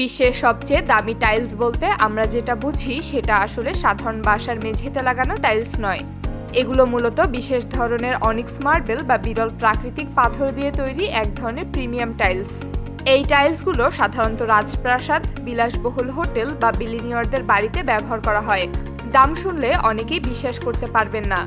বিশ্বের সবচেয়ে দামি টাইলস বলতে আমরা যেটা বুঝি সেটা আসলে সাধারণ বাসার মেঝেতে লাগানো টাইলস নয়। এগুলো মূলত বিশেষ ধরনের অনিক্স মার্বেল বা বিরল প্রাকৃতিক পাথর দিয়ে তৈরি এক ধরনের প্রিমিয়াম টাইলস। এই টাইলসগুলো সাধারণত রাজপ্রাসাদ, বিলাসবহুল হোটেল বা বিলিনিয়রদের বাড়িতে ব্যবহার করা হয়। দাম শুনলে অনেকেই বিশ্বাস করতে পারবেন না।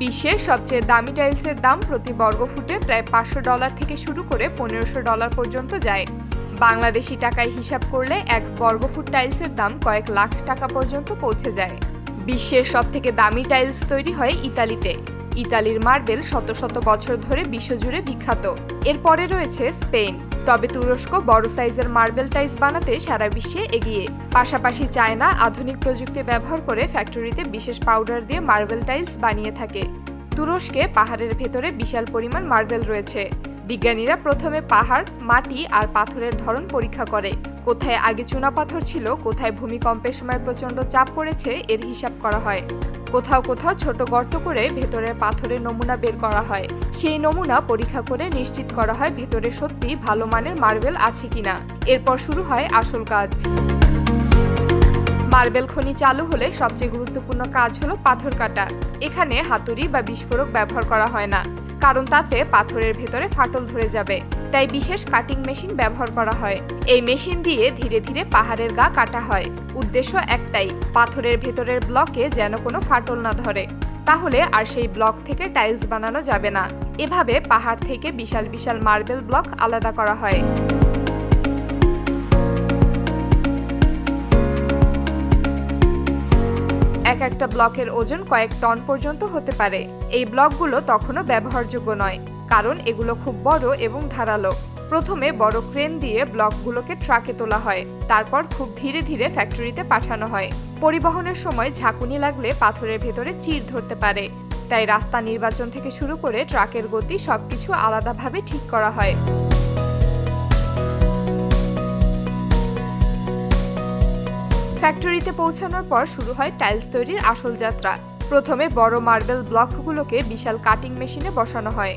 বিশ্বের সবচেয়ে দামি টাইলসের দাম প্রতি বর্গফুটে প্রায় পাঁচশো ডলার থেকে শুরু করে পনেরোশো ডলার পর্যন্ত যায়। বাংলাদেশি টাকায় হিসাব করলে এক বর্গফুট টাইলসের দাম কয়েক লাখ টাকা পর্যন্ত পৌঁছে যায়। বিশ্বের সবথেকে দামি টাইলস তৈরি হয় ইতালিতে। ইতালির মার্বেল শত শত বছর ধরে বিশ্বজুড়ে বিখ্যাত। এরপরে রয়েছে স্পেন। তবে তুরস্ক বড় সাইজের মার্বেল টাইলস বানাতে সারা বিশ্বে এগিয়ে। পাশাপাশি চায়না আধুনিক প্রযুক্তি ব্যবহার করে ফ্যাক্টরিতে বিশেষ পাউডার দিয়ে মার্বেল টাইলস বানিয়ে থাকে। তুরস্কে পাহাড়ের ভেতরে বিশাল পরিমাণ মার্বেল রয়েছে। বিজ্ঞানীরা প্রথমে পাহাড়, মাটি আর পাথরের ধরন পরীক্ষা করে। কোথায় আগে চুনাপাথর ছিল, কোথায় ভূমিকম্পের সময় প্রচণ্ড চাপ পড়েছে, এর হিসাব করা হয়। কোথাও কোথাও ছোট গর্ত করে ভেতরের পাথরের নমুনা বের করা হয়। সেই নমুনা পরীক্ষা করে নিশ্চিত করা হয় ভেতরে সত্যি ভালো মানের মার্বেল আছে কিনা। এরপর শুরু হয় আসল কাজ। মার্বেল খনি চালু হলে সবচেয়ে গুরুত্বপূর্ণ কাজ হলো পাথর কাটা। এখানে হাতুড়ি বা বিস্ফোরক ব্যবহার করা হয় না। কারণ তাতে পাথরের ভেতরে ফাটল ধরে যাবে। তাই বিশেষ কাটিং মেশিন ব্যবহার করা হয়। এই মেশিন দিয়ে ধীরে ধীরে পাহাড়ের গা কাটা হয়। উদ্দেশ্য একটাই, পাথরের ভেতরের ব্লকে যেন কোনো ফাটল না ধরে। তাহলে আর সেই ব্লক থেকে টাইলস বানানো যাবে না। এভাবে পাহাড় থেকে বিশাল বিশাল মার্বেল ব্লক আলাদা করা হয়। এক একটা ব্লকের ওজন কয়েক টন পর্যন্ত হতে পারে। এই ব্লকগুলো তখনও ব্যবহারযোগ্য নয়, কারণ এগুলো খুব বড় এবং ধারালো। প্রথমে বড় ক্রেন দিয়ে ব্লকগুলোকে ট্রাকে তোলা হয়, তারপর খুব ধীরে ধীরে ফ্যাক্টরিতে পাঠানো হয়। পরিবহনের সময় ঝাঁকুনি লাগলে পাথরের ভেতরে চির ধরতে পারে। তাই রাস্তা নির্বাচন থেকে শুরু করে ট্রাকের গতি সবকিছু আলাদাভাবে ঠিক করা হয়। ফ্যাক্টরিতে পৌঁছানোর পর শুরু হয় টাইলস তৈরির আসল যাত্রা। প্রথমে বড় মার্বেল ব্লকগুলোকে বিশাল কাটিং মেশিনে বসানো হয়।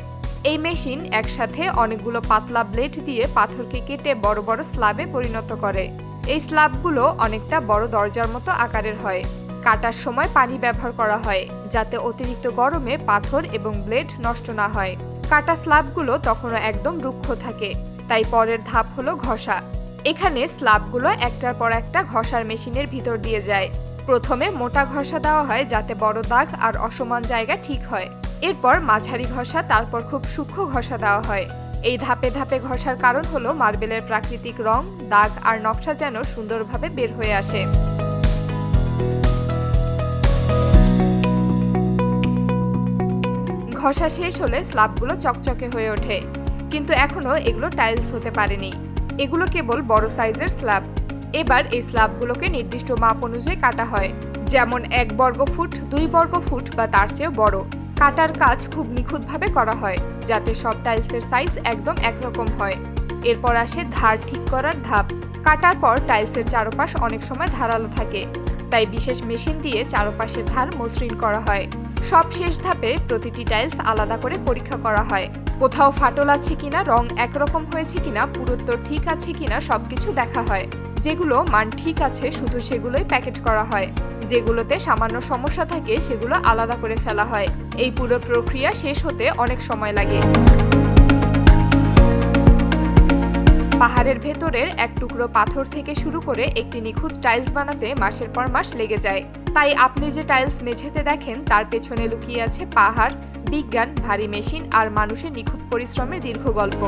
এই মেশিন একসাথে অনেকগুলো পাতলা ব্লেড দিয়ে পাথরকে কেটে বড় বড় স্ল্যাবে পরিণত করে। এই স্ল্যাবগুলো অনেকটা বড় দরজার মতো আকারের হয়। কাটার সময় পানি ব্যবহার করা হয়, যাতে অতিরিক্ত গরমে পাথর এবং ব্লেড নষ্ট না হয়। কাটা স্ল্যাবগুলো তখনও একদম রুক্ষ থাকে, তাই পরের ধাপ হলো ঘষা। এখানে স্ল্যাবগুলো একটার পর একটা ঘষার মেশিনের ভিতর দিয়ে যায়। প্রথমে মোটা ঘষা দেওয়া হয় যাতে বড় দাগ আর অসমান জায়গা ঠিক হয়। এরপর মাঝারি ঘষা, তারপর খুব সূক্ষ্ম ঘষা দেওয়া হয়। এই ধাপে ধাপে ঘষার কারণ হলো মার্বেলের প্রাকৃতিক রং, দাগ আর নকশা যেন সুন্দরভাবে বের হয়ে আসে। ঘষা শেষ হলে স্ল্যাবগুলো চকচকে হয়ে ওঠে। কিন্তু এখনও এগুলো টাইলস হতে পারেনি। এগুলো কেবল বড় সাইজের স্ল্যাব। এবার এই স্ল্যাবগুলোকে নির্দিষ্ট মাপ অনুযায়ী কাটা হয়। যেমন এক বর্গ ফুট দুই বর্গ ফুট বা তার চেয়েও বড়। কাটার কাজ খুব নিখুঁতভাবে করা হয়, যাতে সব টাইলসের সাইজ একদম একরকম হয়। এরপর আসে ধার ঠিক করার ধাপ। কাটার পর টাইলসের চারপাশ অনেক সময় ধারালো থাকে। তাই বিশেষ মেশিন দিয়ে চারপাশের ধার মসৃণ করা হয়। সব শেষ ধাপে প্রতিটি টাইলস আলাদা করে পরীক্ষা করা হয়। কোথাও ফাটল আছে কিনা, রং একরকম হয়েছে কিনা, পুরুত্ব ঠিক আছে কিনা সবকিছু দেখা হয়। যেগুলো মান ঠিক আছে, শুধু সেগুলোই প্যাকেট করা হয়। যেগুলোতে সামান্য সমস্যা থাকে, সেগুলো আলাদা করে ফেলা হয়। এই পুরো প্রক্রিয়া শেষ হতে অনেক সময় লাগে। পাহাড়ের ভেতরের এক টুকরো পাথর থেকে শুরু করে একটি নিখুঁত টাইলস বানাতে মাসের পর মাস লেগে যায়। তাই আপনি যে টাইলস মেঝেতে দেখেন, তার পেছনে লুকিয়ে আছে পাহাড়, বিজ্ঞান, ভারী মেশিন আর মানুষের নিখুঁত পরিশ্রমের দীর্ঘ গল্প।